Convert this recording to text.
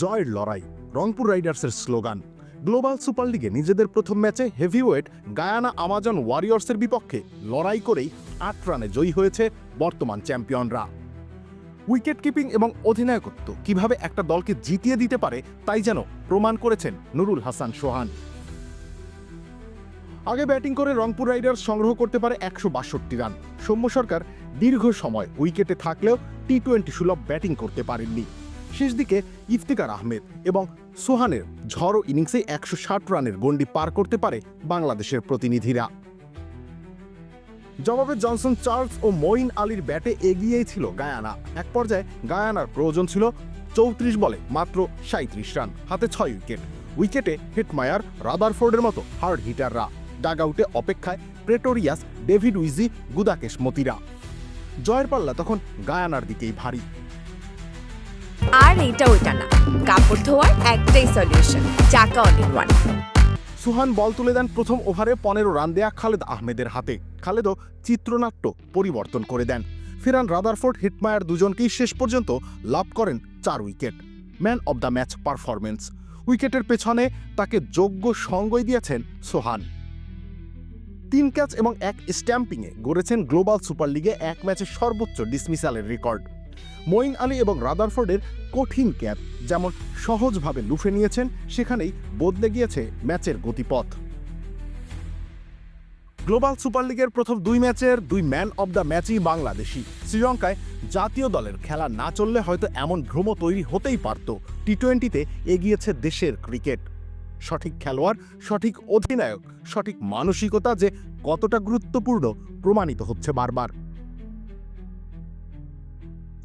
জয়ের লড়াই, রংপুর রাইডার্সের স্লোগান। গ্লোবাল সুপার লিগে নিজেদের প্রথম ম্যাচে হেভিওয়েট গায়ানা আমাজন ওয়ারিয়র্সের বিপক্ষে লড়াই করেই আট রানে জয়ী হয়েছে বর্তমান চ্যাম্পিয়নরা। উইকেট কিপিং এবং অধিনায়কত্ব কীভাবে একটা দলকে জিতিয়ে দিতে পারে তাই যেন প্রমাণ করেছেন নুরুল হাসান সোহান। আগে ব্যাটিং করে রংপুর রাইডার্স সংগ্রহ করতে পারে একশো বাষট্টি রান। সৌম্য সরকার দীর্ঘ সময় উইকেটে থাকলেও টি টোয়েন্টি সুলভ ব্যাটিং করতে পারেননি। শেষ দিকে ইফতিকার আহমেদ এবং সোহানের ঝড়ো ইনিংসে একশো ষাট রানের গণ্ডি পার করতে পারে বাংলাদেশের প্রতিনিধিরা। জবাবে জনসন চার্লস ও মঈন আলীর ব্যাটে এগিয়েই ছিল গায়ানা। এক পর্যায়ে গায়ানার প্রয়োজন ছিল চৌত্রিশ বলে মাত্র সাঁত্রিশ রান, হাতে ছয় উইকেট। উইকেটে হেটমায়ার, রাদারফোর্ডের মতো হার্ড হিটাররা। ডাগআউটে অপেক্ষায় প্রেটোরিয়াস, ডেভিড উইজি, গুদাকেশ মতিরা। জয়ের পাল্লা তখন গায়ানার দিকেই ভারী। আর এইটা ওইটা না। কাপড় ধোয়ার একটাই সলিউশন চাকা অল ইন ওয়ান সুহান বল তুলে দেন প্রথম ওভারে পনেরো রান দেয়া খালেদ আহমেদের হাতে। খালেদও চিত্রনাট্য পরিবর্তন করে দেন। ফেরান রাদারফোর্ড, হিটমায়ার দুজনকেই শেষ পর্যন্ত লাভ করেন চার wicket. Man of the match performance উইকেটের পেছনে তাকে যোগ্য সঙ্গই দিয়েছেন সোহান। তিন ক্যাচ এবং এক স্ট্যাম্পিংয়ে গড়েছেন গ্লোবাল সুপার লিগে এক ম্যাচে সর্বোচ্চ ডিসমিসালের রেকর্ড মঈন আলী এবং রাদারফোর্ডের কঠিন ক্যাপ যেমন সহজভাবে লুফে নিয়েছেন, সেখানেই বদলে গিয়েছে ম্যাচের গতিপথ। গ্লোবাল সুপার লিগের প্রথম দুই ম্যাচের দুই ম্যান অব দ্য ম্যাচই বাংলাদেশি। শ্রীলঙ্কায় জাতীয় দলের খেলা না চললে হয়তো এমন ভ্রম তৈরি হতেই পারত। টি টোয়েন্টিতে এগিয়েছে দেশের ক্রিকেট। সঠিক খেলোয়াড়, সঠিক অধিনায়ক, সঠিক মানসিকতা যে কতটা গুরুত্বপূর্ণ প্রমাণিত হচ্ছে বারবার।